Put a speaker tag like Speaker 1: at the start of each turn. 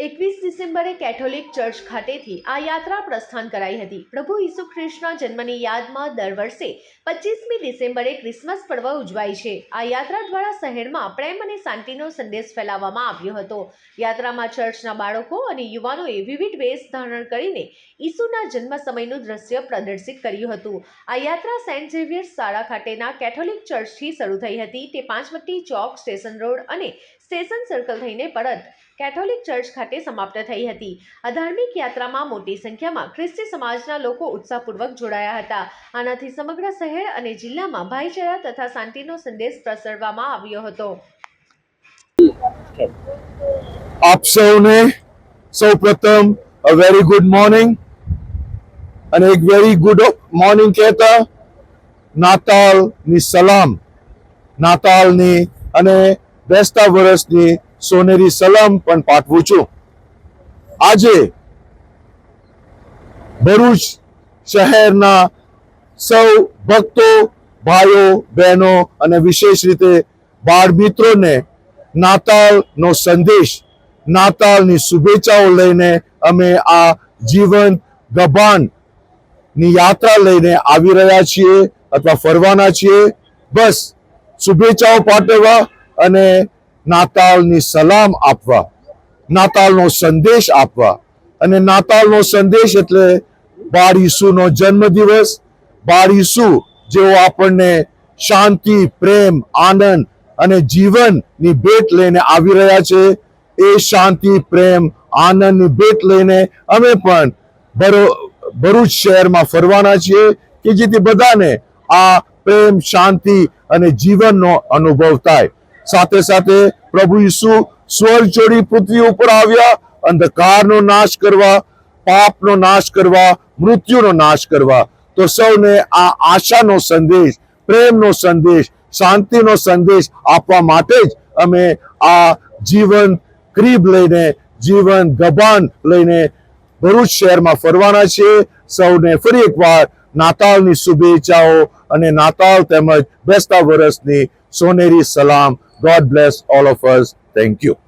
Speaker 1: એકવીસ ડિસેમ્બરે Catholic church ખાતેથી આ યાત્રા પ્રસ્થાન કરાઈ હતી. પ્રભુ ઈસુ ખ્રિસ્તના જન્મની યાદમાં દર વર્ષે પચીસમી ડિસેમ્બરે ક્રિસમસ પર્વ ઉજવાય છે. આ યાત્રા દ્વારા શહેરમાં પ્રેમ અને શાંતિનો સંદેશ ફેલાવવામાં આવ્યો હતો. યાત્રામાં ચર્ચના બાળકો અને યુવાનોએ વિવિધ વેશ ધારણ કરીને ઈસુના જન્મ સમયનું દ્રશ્ય પ્રદર્શિત કર્યું હતું. આ યાત્રા સેન્ટ ઝેવિયર્સ શાળા ખાતેના કેથોલિક ચર્ચથી શરૂ થઈ હતી. તે પાંચવટી ચોક, સ્ટેશન રોડ અને સ્ટેશન સર્કલ થઈને પરત કેથોલિક ચર્ચ ખાતે સમાપ્ત થઈ હતી. આ યાત્રામાં મોટી સંખ્યામાં ખ્રિસ્તી સમાજના લોકો ઉત્સાહપૂર્વક જોડાયા હતા. આનાથી સમગ્ર શહેર અને જિલ્લામાં ભાઈચારા તથા શાંતિનો સંદેશ પ્રસરવામાં આવ્યો હતો.
Speaker 2: આપ સૌને સૌપ્રથમ અ વેરી ગુડ મોર્નિંગ અને એક વેરી ગુડ મોર્નિંગ કહેતા નાતાલની સલામ. નાતાલની અને બેસતા વર્ષની સોનેરી સલામ પણ પાઠવું છું. આજે ભરૂચ શહેરના સૌ ભક્તો, ભાઈઓ, બહેનો અને વિશેષ રીતે બાળ મિત્રોને નાતાલનો સંદેશ, નાતાલની શુભેચ્છાઓ લઈને અમે આ જીવન ગભાનની યાત્રા લઈને આવી રહ્યા છીએ અથવા ફરવાના છીએ. બસ, શુભેચ્છાઓ પાઠવવા અને નાતાલની સલામ આપવા, નાતાલનો સંદેશ આપવા. અને નાતાલનો સંદેશ એટલે બાળ ઈસુનો જન્મદિવસ. બાળ ઈસુ જેઓ આપણને શાંતિ, પ્રેમ, આનંદ અને જીવનની ભેટ લઈને આવી રહ્યા છે, એ શાંતિ, પ્રેમ, આનંદની ભેટ લઈને અમે પણ ભરો- ભરૂચ શહેરમાં ફરવાના છીએ કે જેથી બધાને આ પ્રેમ, શાંતિ અને જીવનનો અનુભવ થાય. સાથે સાથે પ્રભુ ઈસુ સ્વર્ગ છોડી પૃથ્વી ઉપર આવ્યા, અંધકારનો નાશ કરવા, પાપનો નાશ કરવા, મૃત્યુનો નાશ કરવા. તો સૌને આ આશાનો સંદેશ, પ્રેમનો સંદેશ, શાંતિનો સંદેશ આપવા માટે જ અમે આ જીવન ક્રીબ લઈને, જીવન ગભાન લઈને ભરૂચ શહેરમાં ફરવાના છીએ. સૌને ફરી એકવાર નાતાલની શુભેચ્છાઓ અને નાતાલ તેમજ બેસતા વર્ષની સોનેરી સલામ God bless all of us. Thank you.